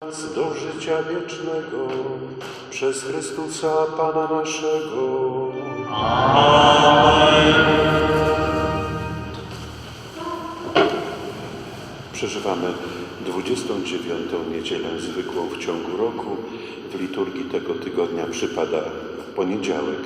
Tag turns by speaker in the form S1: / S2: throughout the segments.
S1: do życia wiecznego przez Chrystusa Pana naszego. Przeżywamy 29. niedzielę zwykłą w ciągu roku. W liturgii tego tygodnia przypada poniedziałek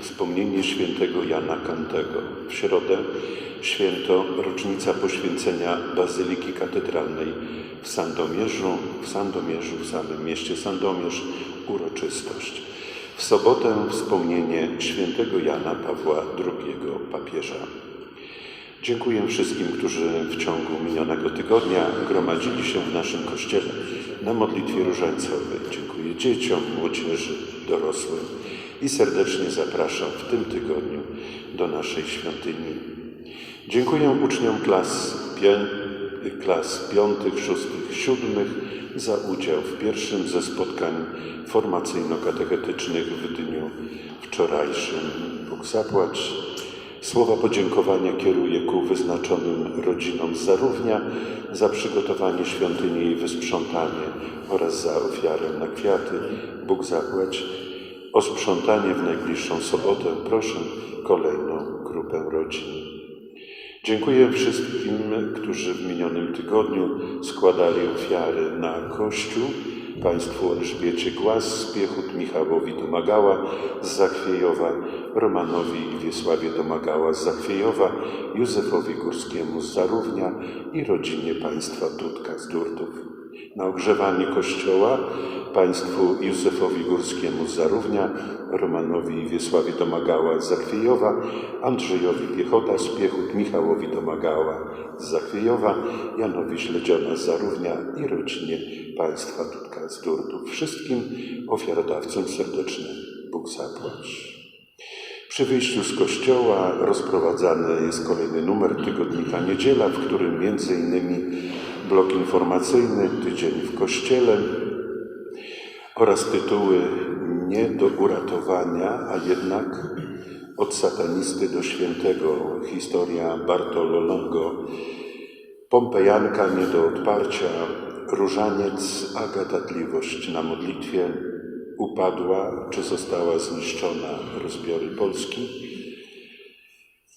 S1: wspomnienie świętego Jana Kantego. W środę święto rocznica poświęcenia Bazyliki Katedralnej w Sandomierzu, w Sandomierzu, w samym mieście Sandomierz, uroczystość. W sobotę wspomnienie świętego Jana Pawła II, papieża. Dziękuję wszystkim, którzy w ciągu minionego tygodnia gromadzili się w naszym kościele na modlitwie różańcowej. Dziękuję dzieciom, młodzieży, dorosłym i serdecznie zapraszam w tym tygodniu do naszej świątyni. Dziękuję uczniom klas, pię- klas piątych, szóstych, siódmych za udział w pierwszym ze spotkań formacyjno-katechetycznych w dniu wczorajszym. Bóg zapłać. Słowa podziękowania kieruję ku wyznaczonym rodzinom z Zarównia za przygotowanie świątyni i wysprzątanie oraz za ofiarę na kwiaty. Bóg zapłać. O sprzątanie w najbliższą sobotę proszę kolejną grupę rodzin. Dziękuję wszystkim, którzy w minionym tygodniu składali ofiary na Kościół. Państwu Elżbiecie Głaz z Piechut, Michałowi Domagała z Zachwiejowa, Romanowi Wiesławie Domagała z Zachwiejowa, Józefowi Górskiemu z Zarównia i rodzinie państwa Tutka z Durdów. Na ogrzewanie kościoła państwu Józefowi Górskiemu z Zarównia, Romanowi Wiesławie Domagała z Zachwiejowa, Andrzejowi Piechota z Piechut, Michałowi Domagała z Zachwiejowa, Janowi Śledziona z Zarównia i rodzinie państwa Tutka z Durdów. Wszystkim ofiarodawcom serdeczny Bóg zapłać. Przy wyjściu z kościoła rozprowadzany jest kolejny numer tygodnika Niedziela, w którym między innymi blok informacyjny Tydzień w Kościele oraz tytuły nie do uratowania, a jednak od satanisty do świętego. Historia Bartolo Longo, Pompejanka nie do odparcia, Różaniec, a gadatliwość na modlitwie, upadła czy została zniszczona rozbiory Polski,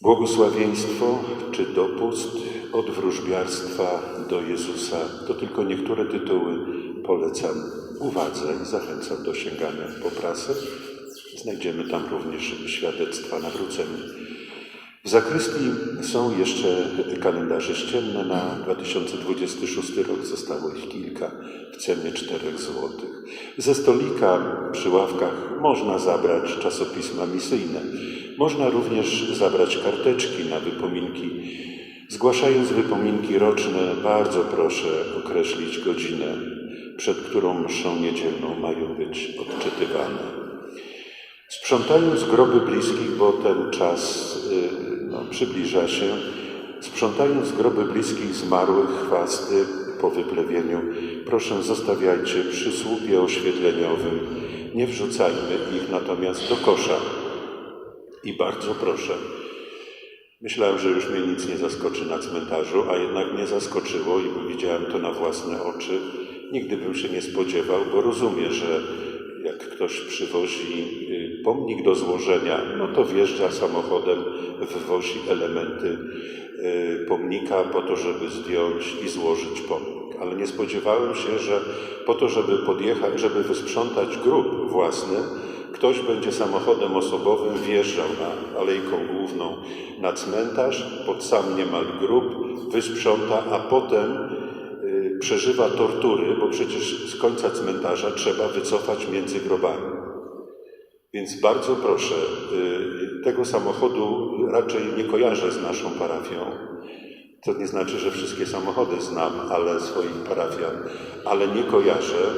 S1: Błogosławieństwo czy dopust od wróżbiarstwa do Jezusa to tylko niektóre tytuły polecam uwadze i zachęcam do sięgania po prasę. Znajdziemy tam również świadectwa nawrócenia. W zakrystii są jeszcze kalendarze ścienne na 2026 rok. Zostało ich kilka w cenie 4 zł. Ze stolika przy ławkach można zabrać czasopisma misyjne. Można również zabrać karteczki na wypominki. Zgłaszając wypominki roczne, bardzo proszę określić godzinę, przed którą mszą niedzielną mają być odczytywane. Sprzątając groby bliskich, bo ten czas y, no, przybliża się, sprzątając groby bliskich zmarłych, chwasty po wyplewieniu, proszę zostawiajcie przy słupie oświetleniowym, nie wrzucajmy ich natomiast do kosza. I bardzo proszę, myślałem, że już mnie nic nie zaskoczy na cmentarzu, a jednak mnie zaskoczyło i widziałem to na własne oczy. Nigdy bym się nie spodziewał, bo rozumiem, że jak ktoś przywozi y, pomnik do złożenia, no to wjeżdża samochodem, wywozi elementy y, pomnika po to, żeby zdjąć i złożyć pomnik. Ale nie spodziewałem się, że po to, żeby podjechać, żeby wysprzątać grób własny, ktoś będzie samochodem osobowym wjeżdżał na alejką główną na cmentarz, pod sam niemal grób, wysprząta, a potem y, przeżywa tortury, bo przecież z końca cmentarza trzeba wycofać między grobami. Więc bardzo proszę, y, tego samochodu raczej nie kojarzę z naszą parafią. To nie znaczy, że wszystkie samochody znam, ale swoich parafian, ale nie kojarzę.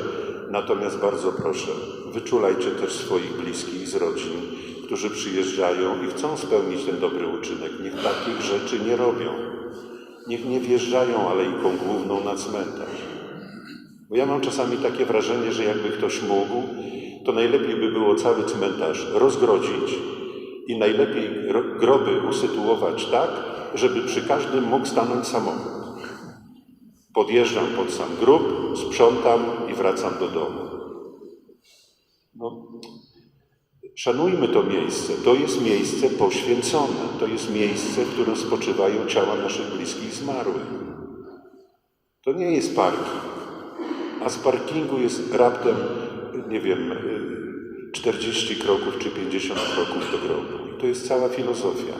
S1: Natomiast bardzo proszę, wyczulajcie też swoich bliskich z rodzin, którzy przyjeżdżają i chcą spełnić ten dobry uczynek. Niech takich rzeczy nie robią. Niech nie wjeżdżają alejką główną na cmentarz. Bo ja mam czasami takie wrażenie, że jakby ktoś mógł, to najlepiej by było cały cmentarz rozgrodzić i najlepiej ro- groby usytuować tak, żeby przy każdym mógł stanąć samochód. Podjeżdżam pod sam grób, sprzątam i wracam do domu. No, szanujmy to miejsce. To jest miejsce poświęcone. To jest miejsce, w którym spoczywają ciała naszych bliskich zmarłych. To nie jest parking. A z parkingu jest raptem, nie wiem, y, 40 kroków czy 50 kroków do grobu. I to jest cała filozofia.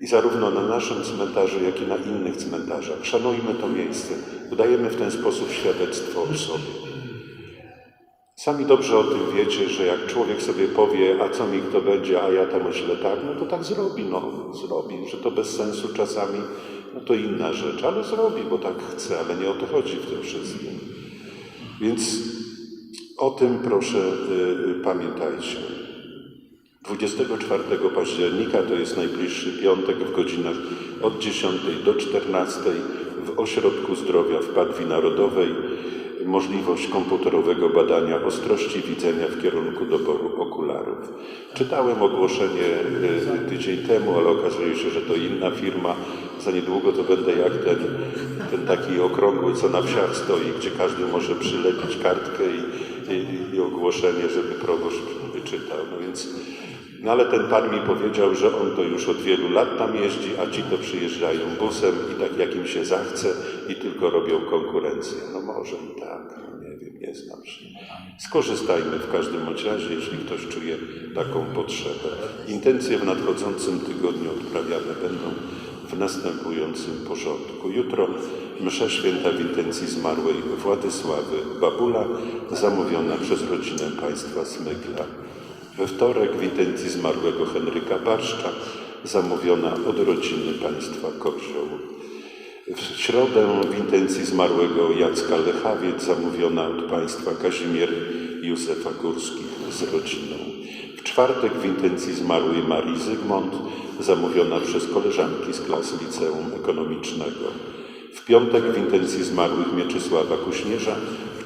S1: I zarówno na naszym cmentarzu, jak i na innych cmentarzach. Szanujmy to miejsce. Udajemy w ten sposób świadectwo o sobie. Sami dobrze o tym wiecie, że jak człowiek sobie powie, a co mi kto będzie, a ja tam myślę tak, no to tak zrobi, no zrobi, że to bez sensu czasami, no to inna rzecz, ale zrobi, bo tak chce, ale nie o to chodzi w tym wszystkim. Więc o tym proszę y, y, pamiętajcie. 24 października, to jest najbliższy piątek w godzinach od 10 do 14 w Ośrodku Zdrowia w Padwi Narodowej możliwość komputerowego badania ostrości widzenia w kierunku doboru okularów. Czytałem ogłoszenie y, tydzień temu, ale okazuje się, że to inna firma. Za niedługo to będę jak ten, ten taki okrągły, co na wsiach stoi, gdzie każdy może przylepić kartkę i, i, i ogłoszenie, żeby proboszcz wyczytał. No więc no ale ten pan mi powiedział, że on to już od wielu lat tam jeździ, a ci to przyjeżdżają busem i tak jak im się zachce i tylko robią konkurencję. No może i tak, no nie wiem, nie znam się. Skorzystajmy w każdym razie, jeśli ktoś czuje taką potrzebę. Intencje w nadchodzącym tygodniu odprawiane będą w następującym porządku. Jutro msza święta w intencji zmarłej Władysławy Babula, zamówiona przez rodzinę państwa Smykla. We wtorek w intencji zmarłego Henryka Barszcza, zamówiona od rodziny państwa Kozioł. W środę w intencji zmarłego Jacka Lechawiec, zamówiona od państwa Kazimierz Józefa Górskich z rodziną. W czwartek w intencji zmarłej Marii Zygmont, zamówiona przez koleżanki z klas Liceum Ekonomicznego. W piątek w intencji zmarłych Mieczysława Kuśnierza,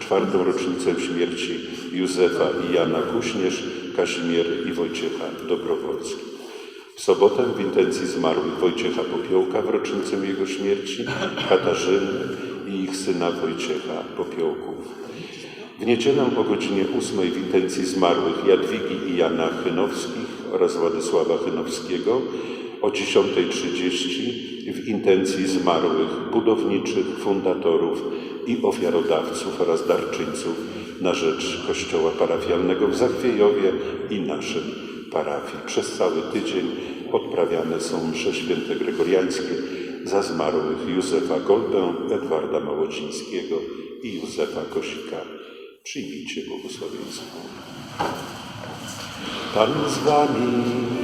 S1: czwartą rocznicę śmierci Józefa i Jana Kuśnierz, Kazimiery i Wojciecha Dobrowolskich. W sobotę w intencji zmarłych Wojciecha Popiołka w rocznicę jego śmierci, Katarzyny i ich syna Wojciecha Popiołków. W niedzielę o godzinie 8 w intencji zmarłych Jadwigi i Jana Chynowskich oraz Władysława Chynowskiego, o 10.30 w intencji zmarłych budowniczych, fundatorów i ofiarodawców oraz darczyńców na rzecz Kościoła Parafialnego w Zachwiejowie i naszym parafii. Przez cały tydzień odprawiane są msze święte gregoriańskie za zmarłych Józefa Golbę, Edwarda Małodzińskiego i Józefa Kosika. Przyjmijcie błogosławieństwo. Pan z wami.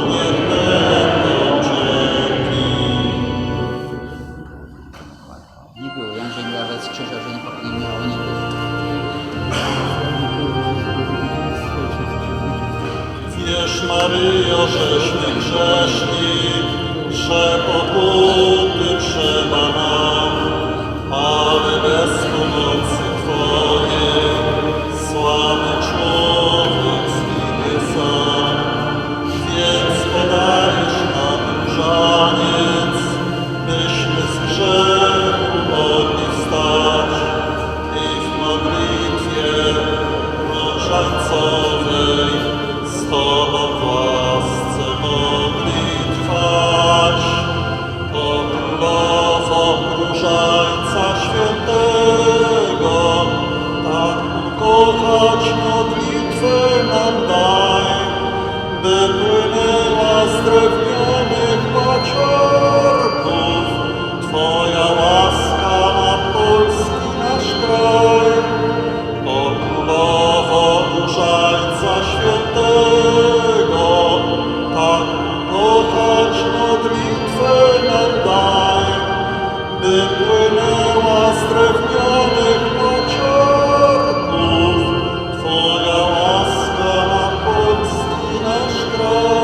S2: Wierz Maryjo, żeśmy grzeszni, że pokuty trzeba nam, ale bez Sashville Lord.